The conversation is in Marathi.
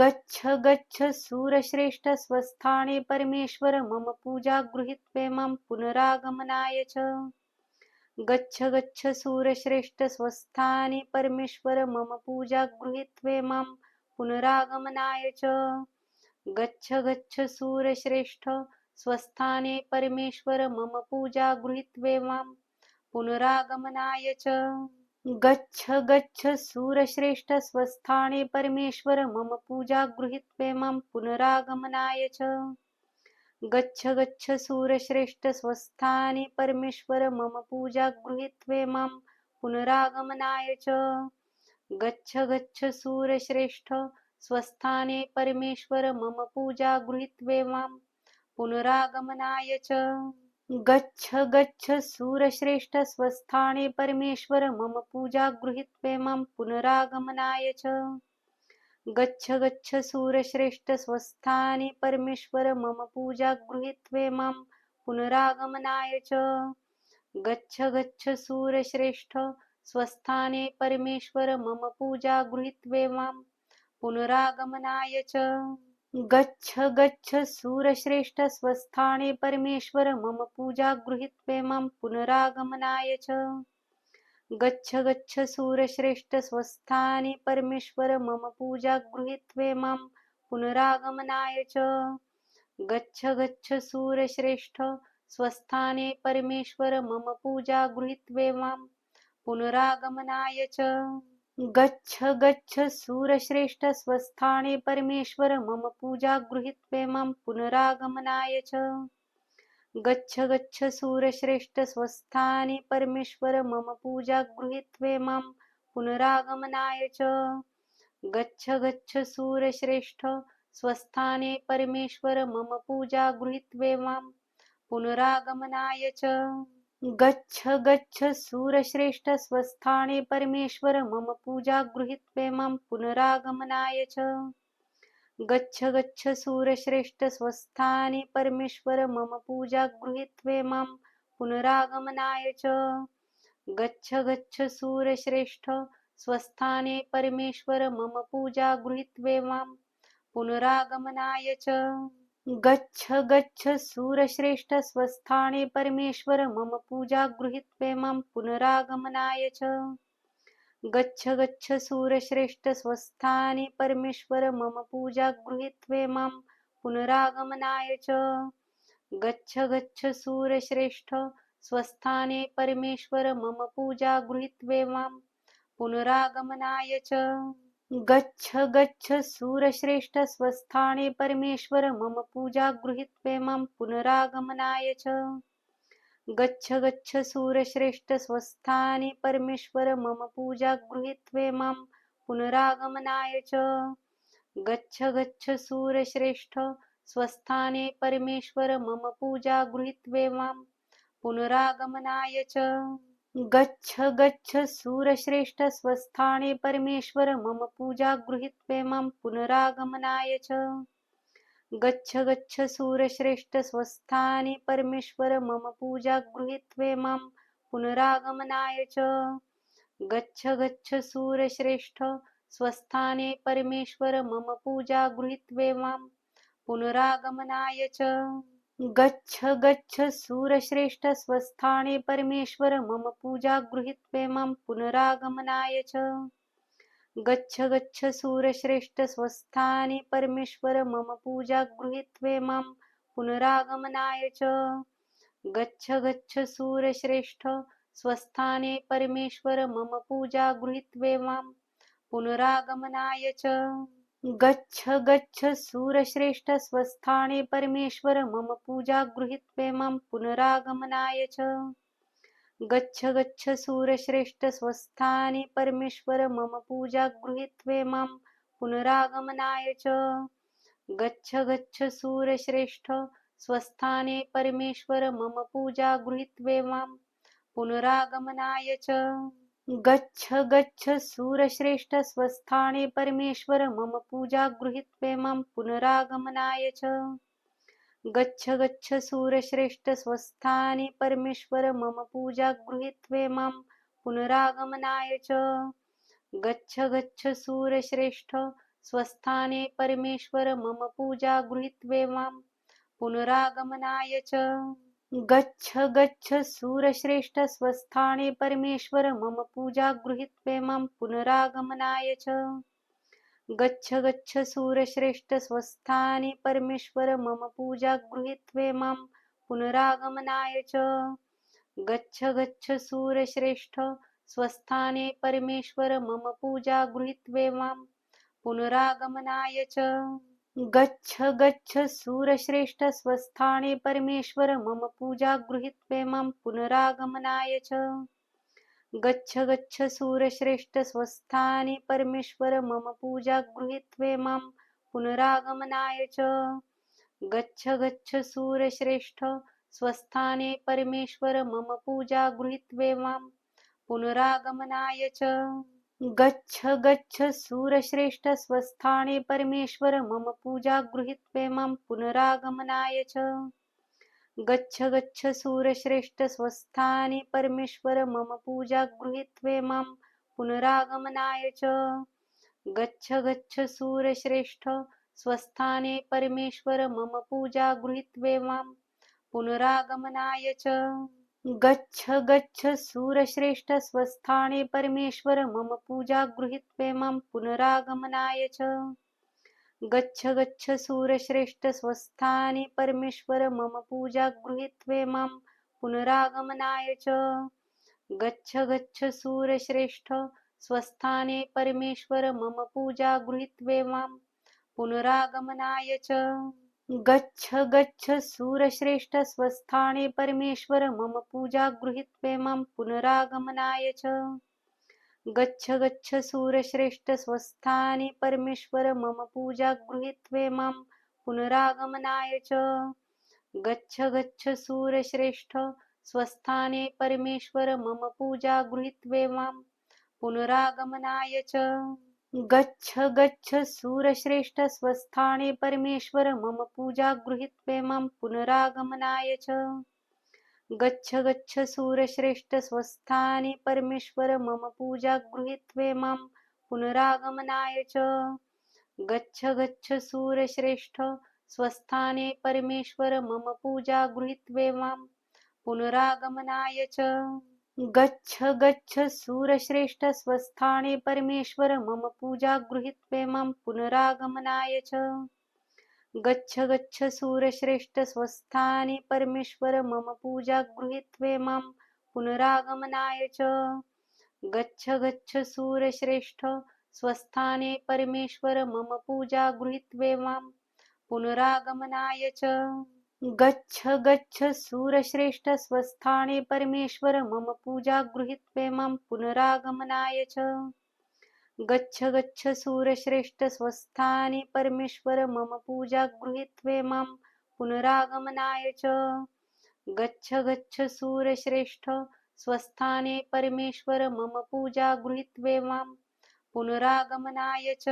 गच्छ गच्छ सूरश्रेष्ठ स्वस्थाने परमेश्वर मम पूजा गृहित्वे मां पुनरागमनाय च। गच्छ गच्छ सूरश्रेष्ठ स्वस्थाने परमेश्वर मम पूजा गृहित्वे मां पुनरागमनाय च। गच्छ गच्छ सूरश्रेष्ठ स्वस्थाने परमेश्वर मम पूजा गृहीत्वे मां पुनरागमनाय च। गच्छ गच्छ सूरश्रेष्ठ स्वस्थाने परमेश्वर मम पूजा गृहीत्वे मां पुनरागमनाय च। गच्छ गच्छ सूरश्रेष्ठ स्वस्थाने परमेश्वर मम पूजा गृहीत्वे मां पुनरागमनाय च। गच्छ गच्छ सूरश्रेष्ठ स्वस्थाने परमेश्वर मम पूजा गृहीत्वे मां पुनरागमनाय च। गच्छ गच्छ सूरश्रेष्ठ स्वस्थाने परमेश्वर मम पूजा गृहित्वे मां पुनरागमनाय च। गच्छ गच्छ सूरश्रेष्ठ स्वस्थाने परमेश्वर मम पूजा गृहित्वे मां पुनरागमनाय च। गच्छ गच्छ सूरश्रेष्ठ स्वस्थाने परमेश्वर मम पूजा गृहित्वे मां पुनरागमनाय च। गच्छ गच्छ सूरश्रेष्ठ स्वस्थाने परमेश्वर मम पूजा गृहीत्वे मां पुनरागमनाय च। गच्छ गच्छ सूरश्रेष्ठ स्वस्थाने परमेश्वर मम पूजा गृहीत्वे मां पुनरागमनाय च। गच्छ गच्छ सूरश्रेष्ठ स्वस्थाने परमेश्वर मम पूजा गृहीत्वे मां पुनरागमनाय च। गच्छ गच्छ सूरश्रेष्ठ स्वस्थाने परमेश्वर मम पूजा गृहित्वे मां पुनरागमनाय च। गच्छ गच्छ सूरश्रेष्ठ स्वस्थाने परमेश्वर मम पूजा गृहित्वे मां पुनरागमनाय च। गच्छ गच्छ सूरश्रेष्ठ स्वस्थाने परमेश्वर मम पूजा गृहित्वे मां पुनरागमनाय च। गच्छ गच्छ सूरश्रेष्ठ स्वस्थाने परमेश्वर मम पूजा गृहित्वे मां पुनरागमनाय च। गच्छ गच्छ सूरश्रेष्ठ स्वस्थाने परमेश्वर मम पूजा गृहित्वे मां पुनरागमनाय च। गच्छ गच्छ सूरश्रेष्ठ स्वस्थाने परमेश्वर मम पूजा गृहीत्वे मां पुनरागमनाय च। गच्छ गच्छ सूरश्रेष्ठ स्वस्थाने परमेश्वर मम पूजा गृहीत्वे मां पुनरागमनाय च। गच्छ गच्छ सूरश्रेष्ठ स्वस्थाने परमेश्वर मम पूजा गृहीत्वे मां पुनरागमनाय च। गच्छ गच्छ सूरश्रेष्ठ स्वस्थाने परमेश्वर मम पूजा गृहीत्वे मां पुनरागमनाय च। गच्छ गच्छ सूरश्रेष्ठ स्वस्थाने परमेश्वर मम पूजा गृहित्वे मां पुनरागमनाय च। गच्छ गच्छ सूरश्रेष्ठ स्वस्थाने परमेश्वर मम पूजा गृहित्वे मां पुनरागमनाय च। गच्छ गच्छ सूरश्रेष्ठ स्वस्थाने परमेश्वर मम पूजा गृहीत्वे मां पुनरागमनाय च। गच्छ गच्छ सूरश्रेष्ठ स्वस्थाने परमेश्वर मम पूजा गृहीत्वे मां पुनरागमनाय च। गच्छ गच्छ सूरश्रेष्ठ स्वस्थाने परमेश्वर मम पूजा गृहीत्वे मां पुनरागमनाय च। गच्छ गच्छ सूरश्रेष्ठ स्वस्थाने परमेश्वर मम पूजा गृहीत्वे मां पुनरागमनाय च। गच्छ गच्छ सूरश्रेष्ठ स्वस्थाने परमेश्वर मम पूजा गृहित्वे मां पुनरागमनाय च। गच्छ गच्छ सूरश्रेष्ठ स्वस्थाने परमेश्वर मम पूजा गृहित्वे मां पुनरागमनाय च। गच्छ गच्छ सूरश्रेष्ठ स्वस्थाने परमेश्वर मम पूजा गृहीत्वे मां पुनरागमनाय च। गच्छ गच्छ सूरश्रेष्ठ स्वस्थाने परमेश्वर मम पूजा गृहीत्वे मां पुनरागमनाय च। गच्छ गच्छ सूरश्रेष्ठ स्वस्थाने परमेश्वर मम पूजा गृहीत्वे मां पुनरागमनाय च। गच्छ गच्छ सूरश्रेष्ठ स्वस्थाने परमेश्वर मम पूजा गृहीत्वे मां पुनरागमनाय च। गच्छ गच्छ सूरश्रेष्ठ स्वस्थाने परमेश्वर मम पूजा गृहित्वे मां पुनरागमनाय च। गच्छ गच्छ सूरश्रेष्ठ स्वस्थाने परमेश्वर मम पूजा गृहित्वे मां पुनरागमनाय च। गच्छ गच्छ सूरश्रेष्ठ स्वस्थाने परमेश्वर मम पूजा गृहित्वे मां पुनरागमनाय च। गच्छ गच्छ सूरश्रेष्ठ स्वस्थाने परमेश्वर मम पूजा गृहित्वे मां पुनरागमनाय च। गच्छ गच्छ सूरश्रेष्ठ स्वस्थाने परमेश्वर मम पूजा गृहित्वे मां पुनरागमनाय च। गच्छ गच्छ सूरश्रेष्ठ स्वस्थाने परमेश्वर मम पूजा गृहीत्वे मां पुनरागमनाय च। गच्छ गच्छ सूरश्रेष्ठ स्वस्थाने परमेश्वर मम पूजा गृहीत्वे मां पुनरागमनाय च। गच्छ गच्छ सूरश्रेष्ठ स्वस्थाने परमेश्वर मम पूजा गृहीत्वे मां पुनरागमनाय च। गच्छ गच्छ सूरश्रेष्ठ स्वस्थाने परमेश्वर मम पूजा गृहीत्वे मां पुनरागमनाय च। गच्छ गच्छ सूरश्रेष्ठ स्वस्थाने परमेश्वर मम पूजा गृहित्वे मां पुनरागमनाय च। गच्छ गच्छ सूरश्रेष्ठ स्वस्थाने परमेश्वर मम पूजा गृहित्वे मां पुनरागमनाय च। गच्छ गच्छ सूरश्रेष्ठ स्वस्थाने परमेश्वर मम पूजा गृहीत्वे मां पुनरागमनाय च। गच्छ गच्छ सूरश्रेष्ठ स्वस्थाने परमेश्वर मम पूजा गृहीत्वे मां पुनरागमनाय च। गच्छ गच्छ सूरश्रेष्ठ स्वस्थाने परमेश्वर मम पूजा गृहीत्वे मां पुनरागमनाय च। गच्छ गच्छ सूरश्रेष्ठ स्वस्थाने परमेश्वर मम पूजा गृहीत्वे मां पुनरागमनाय च। गच्छ गच्छ सूरश्रेष्ठ स्वस्थाने परमेश्वर मम पूजा गृहित्वे मां पुनरागमनाय च। गच्छ गच्छ सूरश्रेष्ठ स्वस्थाने परमेश्वर मम पूजा गृहित्वे मां पुनरागमनाय च। गच्छ गच्छ सूरश्रेष्ठ स्वस्थाने परमेश्वर मम पूजा गृहित्वे मां पुनरागमनाय च। गच्छ गच्छ सूरश्रेष्ठ स्वस्थाने परमेश्वर मम पूजा गृहीत्वे मां पुनरागमनाय च। गच्छ गच्छ सूरश्रेष्ठ स्वस्थाने परमेश्वर मम पूजा गृहीत्वे मां पुनरागमनाय च। गच्छ गच्छ सूरश्रेष्ठ स्वस्थाने परमेश्वर मम पूजा गृहीत्वे मां पुनरागमनाय च। गच्छ गच्छ सूरश्रेष्ठ स्वस्थाने परमेश्वर मम पूजा गृहित्वे मां पुनरागमनाय च। गच्छ गच्छ सूरश्रेष्ठ स्वस्थाने परमेश्वर मम पूजा गृहित्वे मां पुनरागमनाय च। गच्छ गच्छ सूरश्रेष्ठ स्वस्थाने परमेश्वर मम पूजा गृहित्वे मां पुनरागमनाय च। गच्छ गच्छ सूरश्रेष्ठ स्वस्थाने परमेश्वर मम पूजा गृहित्वे मां पुनरागमनाय च। गच्छ गच्छ सूरश्रेष्ठ स्वस्थाने परमेश्वर मम पूजा गृहित्वे मां पुनरागमनाय च। गच्छ गच्छ सूरश्रेष्ठ स्वस्थाने परमेश्वर मम पूजा गृहीत्वे मां पुनरागमनाय च।